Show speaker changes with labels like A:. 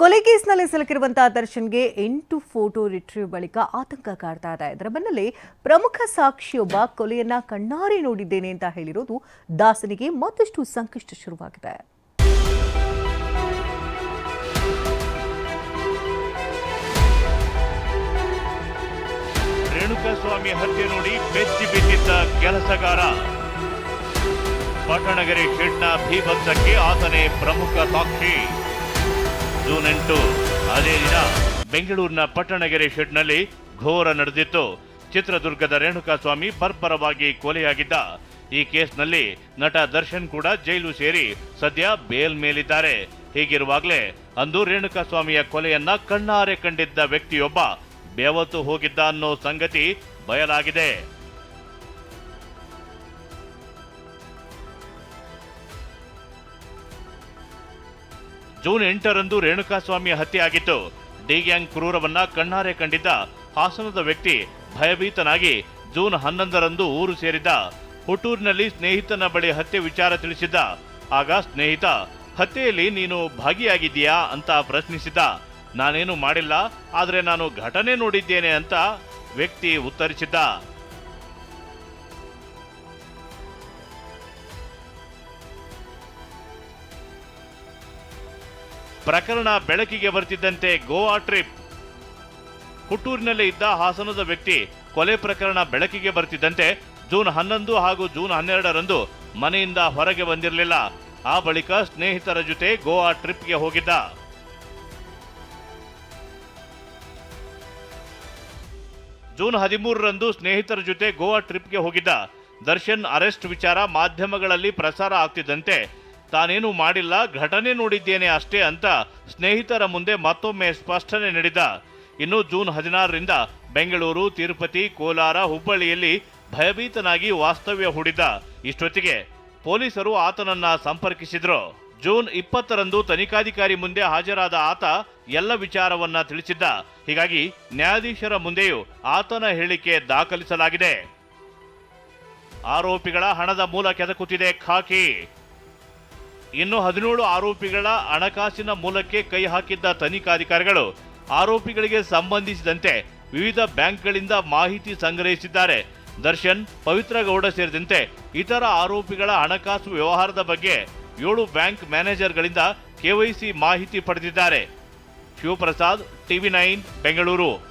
A: ಕೊಲೆ ಕೇಸ್ನಲ್ಲಿ ಸಿಲುಕಿರುವಂತಹ ದರ್ಶನ್ಗೆ ಎಂಟು ಫೋಟೋ ರಿಟ್ರೀವ್ ಬಳಿಕ ಆತಂಕ ಕಾಡ್ತಾ ಇದೆ. ಇದರ ಬೆನ್ನಲ್ಲೇ ಪ್ರಮುಖ ಸಾಕ್ಷಿಯೊಬ್ಬ ಕೊಲೆಯನ್ನ ಕಣ್ಣಾರೆ ನೋಡಿದ್ದೇನೆ ಅಂತ ಹೇಳಿರೋದು ದಾಸನಿಗೆ ಮತ್ತಷ್ಟು ಸಂಕಷ್ಟ ಶುರುವಾಗಿದೆ.
B: ರೇಣುಕಸ್ವಾಮಿ ಹತ್ಯೆ ನೋಡಿ ಬೆಚ್ಚಿ ಬಿದ್ದಿದ್ದ ಕೆಲಸಗಾರ. ಪಟ್ಟಣಗೆರೆ ಶೆಡ್ನ ಭೀಭತ್ಸಕ್ಕೆ ಆತನೇ ಪ್ರಮುಖ ಸಾಕ್ಷಿ. ಜೂನ್ ಎಂಟು. ಅದೇ ದಿನ ಬೆಂಗಳೂರಿನ ಪಟ್ಟಣಗೆರೆ ಶೆಡ್ನಲ್ಲಿ ಘೋರ ನಡೆದಿತ್ತು. ಚಿತ್ರದುರ್ಗದ ರೇಣುಕಾಸ್ವಾಮಿ ಬರ್ಬರವಾಗಿ ಕೊಲೆಯಾಗಿದ್ದ. ಈ ಕೇಸ್ನಲ್ಲಿ ನಟ ದರ್ಶನ್ ಕೂಡ ಜೈಲು ಸೇರಿ ಸದ್ಯ ಬೇಲ್ ಮೇಲಿದ್ದಾರೆ. ಹೀಗಿರುವಾಗಲೇ ಅಂದು ರೇಣುಕಾಸ್ವಾಮಿಯ ಕೊಲೆಯನ್ನ ಕಣ್ಣಾರೆ ಕಂಡಿದ್ದ ವ್ಯಕ್ತಿಯೊಬ್ಬ ಬೇವತ್ತು ಹೋಗಿದ್ದ ಅನ್ನೋ ಸಂಗತಿ ಬಯಲಾಗಿದೆ. ಜೂನ್ ಎಂಟರಂದು ರೇಣುಕಾಸ್ವಾಮಿ ಹತ್ಯೆ ಆಗಿತ್ತು. ಡಿ ಗ್ಯಾಂಗ್ ಕ್ರೂರವನ್ನ ಕಣ್ಣಾರೆ ಕಂಡಿದ್ದ ಹಾಸನದ ವ್ಯಕ್ತಿ ಭಯಭೀತನಾಗಿ ಜೂನ್ ಹನ್ನೊಂದರಂದು ಊರು ಸೇರಿದ್ದ. ಹುಟ್ಟೂರಿನಲ್ಲಿ ಸ್ನೇಹಿತನ ಬಳಿ ಹತ್ಯೆ ವಿಚಾರ ತಿಳಿಸಿದ್ದ. ಆಗ ಸ್ನೇಹಿತ, ಹತ್ಯೆಯಲ್ಲಿ ನೀನು ಭಾಗಿಯಾಗಿದ್ದೀಯಾ? ಅಂತ ಪ್ರಶ್ನಿಸಿದ್ದ. ನಾನೇನು ಮಾಡಿಲ್ಲ, ಆದರೆ ನಾನು ಘಟನೆ ನೋಡಿದ್ದೇನೆ ಅಂತ ವ್ಯಕ್ತಿ ಉತ್ತರಿಸಿದ್ದ. ಪ್ರಕರಣ ಬೆಳಕಿಗೆ ಬರ್ತಿದ್ದಂತೆ ಗೋವಾ ಟ್ರಿಪ್. ಹುಟ್ಟೂರಿನಲ್ಲೇ ಇದ್ದ ಹಾಸನದ ವ್ಯಕ್ತಿ ಕೊಲೆ ಪ್ರಕರಣ ಬೆಳಕಿಗೆ ಬರ್ತಿದ್ದಂತೆ ಜೂನ್ ಹನ್ನೊಂದು ಹಾಗೂ ಜೂನ್ ಹನ್ನೆರಡರಂದು ಮನೆಯಿಂದ ಹೊರಗೆ ಬಂದಿರಲಿಲ್ಲ. ಆ ಬಳಿಕ ಸ್ನೇಹಿತರ ಜೊತೆ ಗೋವಾ ಟ್ರಿಪ್ಗೆ ಹೋಗಿದ್ದ. ಜೂನ್ ಹದಿಮೂರರಂದು ಸ್ನೇಹಿತರ ಜೊತೆ ಗೋವಾ ಟ್ರಿಪ್ಗೆ ಹೋಗಿದ್ದ ದರ್ಶನ್ ಅರೆಸ್ಟ್ ವಿಚಾರ ಮಾಧ್ಯಮಗಳಲ್ಲಿ ಪ್ರಸಾರ ಆಗ್ತಿದ್ದಂತೆ ತಾನೇನು ಮಾಡಿಲ್ಲ, ಘಟನೆ ನೋಡಿದ್ದೇನೆ ಅಷ್ಟೇ ಅಂತ ಸ್ನೇಹಿತರ ಮುಂದೆ ಮತ್ತೊಮ್ಮೆ ಸ್ಪಷ್ಟನೆ ನೀಡಿದ. ಇನ್ನು ಜೂನ್ ಹದಿನಾರರಿಂದ ಬೆಂಗಳೂರು, ತಿರುಪತಿ, ಕೋಲಾರ ಹುಬ್ಬಳ್ಳಿಯಲ್ಲಿ ಭಯಭೀತನಾಗಿ ವಾಸ್ತವ್ಯ ಹೂಡಿದ್ದ. ಇಷ್ಟೊತ್ತಿಗೆ ಪೊಲೀಸರು ಆತನನ್ನ ಸಂಪರ್ಕಿಸಿದ್ರು. ಜೂನ್ ಇಪ್ಪತ್ತರಂದು ತನಿಖಾಧಿಕಾರಿ ಮುಂದೆ ಹಾಜರಾದ ಆತ ಎಲ್ಲ ವಿಚಾರವನ್ನ ತಿಳಿಸಿದ್ದ. ಹೀಗಾಗಿ ನ್ಯಾಯಾಧೀಶರ ಮುಂದೆಯೂ ಆತನ ಹೇಳಿಕೆ ದಾಖಲಿಸಲಾಗಿದೆ. ಆರೋಪಿಗಳ ಹಣದ ಮೂಲ ಕೆದಕುತ್ತಿದೆ ಖಾಕಿ. ಇನ್ನು ಹದಿನೇಳು ಆರೋಪಿಗಳ ಹಣಕಾಸಿನ ಮೂಲಕ್ಕೆ ಕೈ ಹಾಕಿದ್ದ ತನಿಖಾಧಿಕಾರಿಗಳು ಆರೋಪಿಗಳಿಗೆ ಸಂಬಂಧಿಸಿದಂತೆ ವಿವಿಧ ಬ್ಯಾಂಕ್ಗಳಿಂದ ಮಾಹಿತಿ ಸಂಗ್ರಹಿಸಿದ್ದಾರೆ. ದರ್ಶನ್ ಪವಿತ್ರ ಗೌಡ ಸೇರಿದಂತೆ ಇತರ ಆರೋಪಿಗಳ ಹಣಕಾಸು ವ್ಯವಹಾರದ ಬಗ್ಗೆ ಏಳು ಬ್ಯಾಂಕ್ ಮ್ಯಾನೇಜರ್ಗಳಿಂದ ಕೆವೈಸಿ ಮಾಹಿತಿ ಪಡೆದಿದ್ದಾರೆ. Shivaprasad, TV nine, Bengaluru.